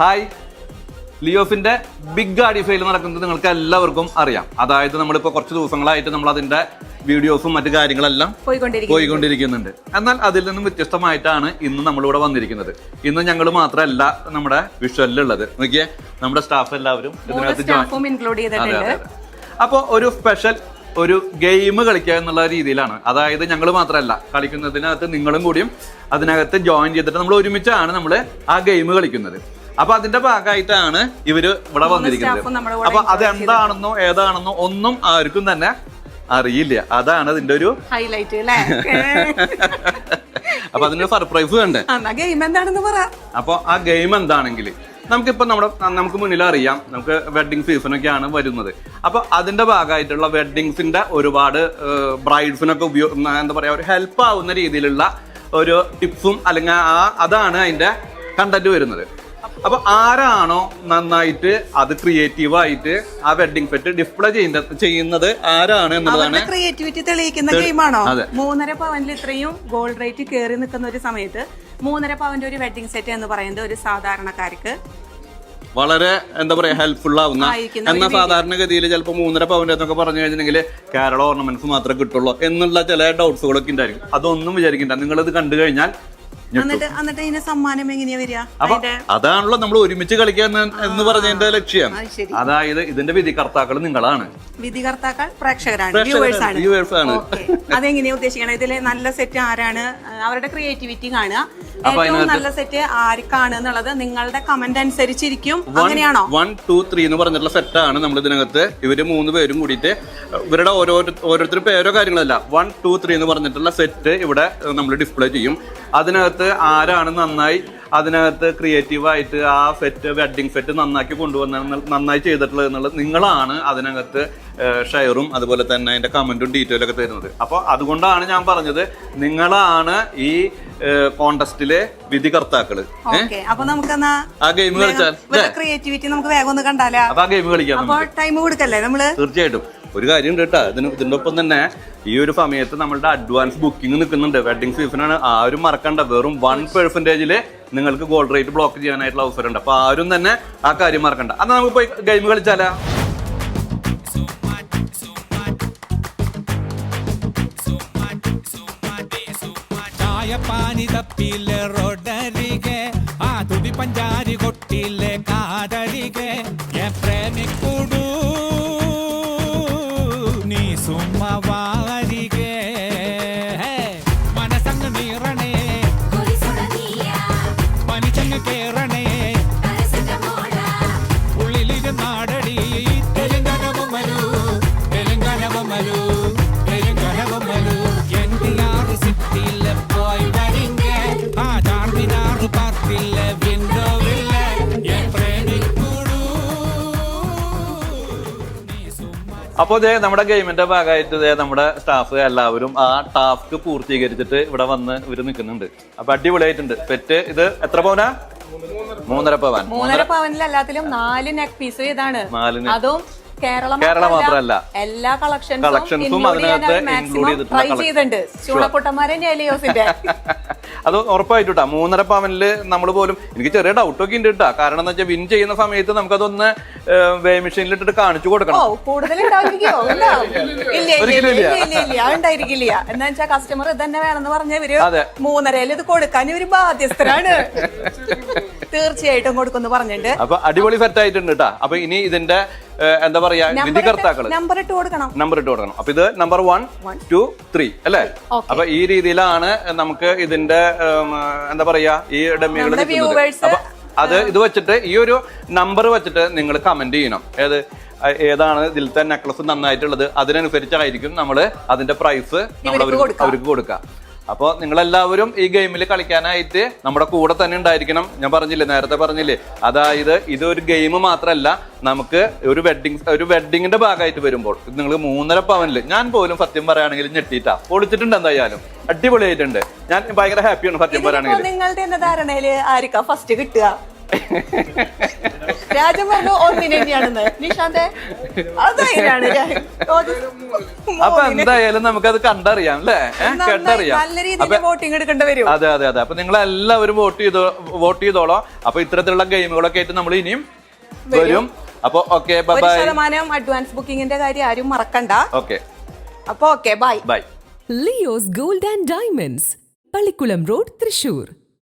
Hi. ലിയോഫിന്റെ big ഗാഡി fail നടക്കുന്നത് നിങ്ങൾക്ക് എല്ലാവർക്കും അറിയാം. അതായത് നമ്മളിപ്പോ കുറച്ച് ദിവസങ്ങളായിട്ട് നമ്മൾ അതിന്റെ വീഡിയോസും മറ്റു കാര്യങ്ങളെല്ലാം പോയിക്കൊണ്ടിരിക്കുന്നുണ്ട്. എന്നാൽ അതിൽ നിന്നും വ്യത്യസ്തമായിട്ടാണ് ഇന്ന് നമ്മളിവിടെ വന്നിരിക്കുന്നത്. ഇന്ന് ഞങ്ങൾ മാത്രമല്ല നമ്മുടെ വിഷ്വലിലുള്ളത്. നോക്കിയേ നമ്മുടെ സ്റ്റാഫ് എല്ലാവരും അപ്പോ ഇതിനകത്ത് ഇൻക്ലൂഡ് ചെയ്തിട്ടുണ്ട്. അപ്പോൾ ഒരു സ്പെഷ്യൽ ഒരു ഗെയിം കളിക്കുക എന്നുള്ള രീതിയിലാണ്. അതായത് ഞങ്ങൾ മാത്രമല്ല കളിക്കുന്നതിനകത്ത് നിങ്ങളും കൂടിയും അതിനകത്ത് ജോയിൻ ചെയ്തിട്ട് നമ്മൾ ഒരുമിച്ചാണ് നമ്മൾ ആ ഗെയിം കളിക്കുന്നത്. അപ്പൊ അതിന്റെ ഭാഗമായിട്ടാണ് ഇവർ ഇവിടെ വന്നിരിക്കുന്നത്. അപ്പൊ അത് എന്താണെന്നോ അപ്പൊ ഏതാണെന്നോ ഒന്നും ആർക്കും തന്നെ അറിയില്ല. അതാണ് അതിന്റെ ഒരു ഹൈലൈറ്റ് അപ്പൊ അതിന്റെ സർപ്രൈസ് കണ്ടേ ഗെയിം എന്താണെന്ന് പറ. അപ്പോൾ ആ ഗെയിം എന്താണെങ്കിൽ നമുക്കിപ്പോൾ നമ്മുടെ നമുക്ക് മുന്നിൽ അറിയാം നമുക്ക് വെഡ്ഡിങ് സീസണൊക്കെയാണ് വരുന്നത്. അപ്പോൾ അതിന്റെ ഭാഗമായിട്ടുള്ള വെഡ്ഡിങ്സിന്റെ ഒരുപാട് ബ്രൈഡ്സിനൊക്കെ ഉപയോഗ എന്താ പറയുക ഒരു ഹെൽപ്പ് ആവുന്ന രീതിയിലുള്ള ഒരു ടിപ്സും അല്ലെങ്കിൽ ആ അതാണ് അതിന്റെ കണ്ടന്റ് വരുന്നത്. അപ്പൊ ആരാണോ നന്നായിട്ട് അത് ക്രിയേറ്റീവ് ആയിട്ട് ആ വെഡിങ് ഫെറ്റ് ഡിസ്പ്ലേ ചെയ്യുന്ന ചെയ്യുന്നത് ആരാണ് എന്നുള്ളതാണ് ക്രിയേറ്റിവിറ്റി തെളിയിക്കുന്ന ഗെയിമാണോ. മൂന്നര പവനിൽ ഇത്രയും ഗോൾഡ് റേറ്റ് കയറി നിൽക്കുന്ന ഒരു സമയത്ത് മൂന്നര പവന്റെ ഒരു വെഡിങ് സെറ്റ് എന്ന് പറയുന്നത് ഒരു സാധാരണക്കാർക്ക് വളരെ എന്താ പറയാ ഹെൽപ്ഫുൾ ആവുന്ന എന്ന സാധാരണഗതിയിൽ ചിലപ്പോൾ മൂന്നര പവന്റെ എന്നൊക്കെ പറഞ്ഞു കഴിഞ്ഞിട്ടുണ്ടെങ്കിൽ കേരള ഓർണമെന്റ്സ് മാത്രമേ കിട്ടുള്ളൂ എന്നുള്ള ചില ഡൗട്ട്സുകളൊക്കെ ഉണ്ടായിരിക്കും അതൊന്നും വിചാരിക്കണ്ട നിങ്ങളിത് കണ്ടു കഴിഞ്ഞാൽ. എന്നിട്ട് എന്നിട്ട് ഇതിന് സമ്മാനം എങ്ങനെയാ വരിക? അപ്പൊ അതാണല്ലോ നമ്മൾ ഒരുമിച്ച് കളിക്കാൻ എന്ന് പറഞ്ഞതിന്റെ ലക്ഷ്യം. അതായത് ഇതിന്റെ വിധികർത്താക്കൾ നിങ്ങളാണ്. വിധികർത്താക്കൾ പ്രേക്ഷകരാണ് വ്യൂവേഴ്സ് ആണ്. അതെങ്ങനെയാ ഉദ്ദേശിക്കണത് ഇതിലെ നല്ല സെറ്റ് ആരാണ്? അവരുടെ ക്രിയേറ്റിവിറ്റി കാണുക. ഏറ്റവും നല്ല സെറ്റ് ആർക്കാണ് എന്നുള്ളത് നിങ്ങളുടെ കമന്റ് അനുസരിച്ചിരിക്കും. അങ്ങനെയാണോ? വൺ ടു ത്രീ എന്ന് പറഞ്ഞിട്ടുള്ള സെറ്റാണ് നമ്മൾ ഇതിനകത്ത്. ഇവർ മൂന്ന് പേരും കൂടിയിട്ട് ഇവരുടെ ഓരോ ഓരോരുത്തർ പേരോ കാര്യങ്ങളല്ല. വൺ ടു ത്രീ എന്ന് പറഞ്ഞിട്ടുള്ള സെറ്റ് ഇവിടെ നമ്മൾ ഡിസ്പ്ലേ ചെയ്യും. അതിനകത്ത് ആരാണ് നന്നായി അതിനകത്ത് ക്രിയേറ്റീവായിട്ട് ആ ഫെറ്റ് വെഡ്ഡിങ് ഫെറ്റ് നന്നാക്കി കൊണ്ടുവന്ന നന്നായി ചെയ്തിട്ടുള്ളത് എന്നുള്ളത് നിങ്ങളാണ് അതിനകത്ത് ഷെയറും അതുപോലെ തന്നെ അതിന്റെ കമന്റും ഡീറ്റെയിലും ഒക്കെ തരുന്നത്. അപ്പോൾ അതുകൊണ്ടാണ് ഞാൻ പറഞ്ഞത് നിങ്ങളാണ് ഈ കോണ്ടസ്റ്റിലെ വിധികർത്താക്കൾ. ഓക്കെ അപ്പൊ നമുക്കെന്നാ ആ ഗെയിം കളിച്ചാൽ ക്രിയേറ്റിവിറ്റി നമുക്ക് വേഗം ഒന്ന് കണ്ടാലേ? അപ്പൊ ആ ഗെയിം കളിക്കാം ടൈം കൊടുക്കല്ലേ നമ്മൾ? തീർച്ചയായിട്ടും. ഒരു കാര്യം കേട്ടോ. ഇതിന് ഇതിന്റെ ഒപ്പം തന്നെ ഈ ഒരു സമയത്ത് നമ്മളുടെ അഡ്വാൻസ് ബുക്കിംഗ് നിൽക്കുന്നുണ്ട്. വെഡിങ് സീസണാണ് ആരും മറക്കണ്ട. വെറും വൺ പെർസെന്റേജിൽ നിങ്ങൾക്ക് ഗോൾഡ് റേറ്റ് ബ്ലോക്ക് ചെയ്യാനായിട്ടുള്ള അവസരം ഉണ്ട് അപ്പൊ ആരും തന്നെ ആ കാര്യം മറക്കണ്ട. അന്ന് നമുക്ക് പോയി ഗെയിം കളിച്ചാലാ? പാനി റോഡരികെ ആ തുടി പഞ്ചാരി കൊട്ടിലെ കാതരികെ. അപ്പോൾ ഇതേ നമ്മുടെ ഗെയിമിന്റെ ഭാഗമായിട്ട് ഇതേ നമ്മുടെ സ്റ്റാഫ് എല്ലാവരും ആ ടാസ്ക് പൂർത്തീകരിച്ചിട്ട് ഇവിടെ വന്ന് ഇവർ നിൽക്കുന്നുണ്ട് അപ്പൊ അടിപൊളിയായിട്ടുണ്ട്. പെറ്റ് ഇത് എത്ര പവനാ? മൂന്നര പവൻ. മൂന്നര പവനിൽ എല്ലാത്തിലും നാല് നെക്ക് പീസ് ഇതാണ്. അതും കേരള മാത്രമല്ല. എല്ലാ കളക്ഷൻസും കളക്ഷൻസും അതിനകത്ത് ഇൻക്ലൂഡ് ചെയ്തിട്ടുണ്ട്. ചൂണക്കുട്ടന്മാരെ അത് ഉറപ്പായിട്ടുട്ടാ മൂന്നര പവനിൽ നമ്മൾ പോലും എനിക്ക് ചെറിയ ഡൗട്ടൊക്കെ ഉണ്ട് കേട്ടോ കാരണം എന്താ വെച്ചാൽ വിൻ ചെയ്യുന്ന സമയത്ത് നമുക്കതൊന്ന് വേ മെഷീനിൽ ഇട്ടിട്ട് കാണിച്ചു കൊടുക്കണം. ഉണ്ടായിരിക്കില്ല വെച്ചാൽ കസ്റ്റമർ ഇത് തന്നെ വേണമെന്ന് പറഞ്ഞ ഇവർ അതെ. മൂന്നരയിൽ ഇത് കൊടുക്കാൻ ഇവർ ബാധ്യസ്ഥരാണ്. തീർച്ചയായിട്ടും കൊടുക്കുന്നു പറഞ്ഞിട്ടുണ്ട്. അപ്പൊ അടിപൊളി സെറ്റ് ആയിട്ടുണ്ട് കേട്ടാ അപ്പൊ ഇനി ഇതിന്റെ എന്താ പറയാ വിധികർത്താക്കൾ നമ്പർ ഇട്ട് കൊടുക്കണം. നമ്പർ ഇട്ട് കൊടുക്കണം. അപ്പൊ ഇത് നമ്പർ വൺ ടു ത്രീ അല്ലേ. അപ്പൊ ഈ രീതിയിലാണ് നമുക്ക് ഇതിന്റെ എന്താ പറയാ ഈ ഡമ്മികൾ അപ്പൊ അത് ഇത് വെച്ചിട്ട് ഈ ഒരു നമ്പർ വെച്ചിട്ട് നിങ്ങൾ കമന്റ് ചെയ്യണം. ഏത് ഏതാണ് ഇതിലത്തെ നെക്ലസ് നന്നായിട്ടുള്ളത്? അതിനനുസരിച്ചായിരിക്കും നമ്മൾ അതിന്റെ പ്രൈസ് നമ്മൾ ഇവർക്ക് അവർക്ക് കൊടുക്കാം. അവർക്ക് കൊടുക്കുക. അപ്പോൾ നിങ്ങളെല്ലാവരും ഈ ഗെയിമിൽ കളിക്കാനായിട്ട് നമ്മുടെ കൂടെ തന്നെ ഉണ്ടായിരിക്കണം. ഞാൻ പറഞ്ഞില്ലേ നേരത്തെ പറഞ്ഞില്ലേ. അതായത് ഇതൊരു ഒരു ഗെയിം മാത്രമല്ല നമുക്ക് ഒരു വെഡിങ് ഒരു വെഡിങ്ങിന്റെ ഭാഗമായിട്ട് വരുമ്പോൾ നിങ്ങൾ മൂന്നര പവനിൽ ഞാൻ പോലും സത്യം പറയുകയാണെങ്കിൽ ഞെട്ടിയിട്ടാ. പൊളിച്ചിട്ടുണ്ട് എന്തായാലും. അടിപൊളിയായിട്ടുണ്ട്. ഞാൻ ഭയങ്കര ഹാപ്പിയാണ് സത്യം പറയുകയാണെങ്കിൽ. നിങ്ങളുടെ എന്ന ആയിരിക്കാം ഫസ്റ്റ് കിട്ടുക? രാജൻ പറഞ്ഞു ഒന്നിന് തന്നെയാണെന്ന്. നിഷാന്റെ അതെങ്ങനെയാണ്? അപ്പൊ എന്തായാലും നമുക്ക് അത് കണ്ടറിയാം അല്ലേ? കണ്ടറിയാം കേട്ടറിയാം. നല്ല രീതിയിൽ വോട്ടിംഗ് എടുക്കേണ്ടി വരും. അതെ അതെ അതെ. അപ്പൊ നിങ്ങൾ എല്ലാവരും വോട്ട് ചെയ്തോ വോട്ട് ചെയ്തോളോ. അപ്പൊ ഇത്തരത്തിലുള്ള ഗെയിമുകളൊക്കെ ആയിട്ട് നമ്മൾ ഇനിയും വരും. അപ്പൊ ഓക്കെ ബൈ ഒരു ബൈ ശതമാനം അഡ്വാൻസ് ബുക്കിംഗിന്റെ കാര്യം ആരും മറക്കണ്ട. ഓക്കെ. അപ്പൊ okay bye. Bye. Leo's gold and diamonds Pallikkulam road Thrissur.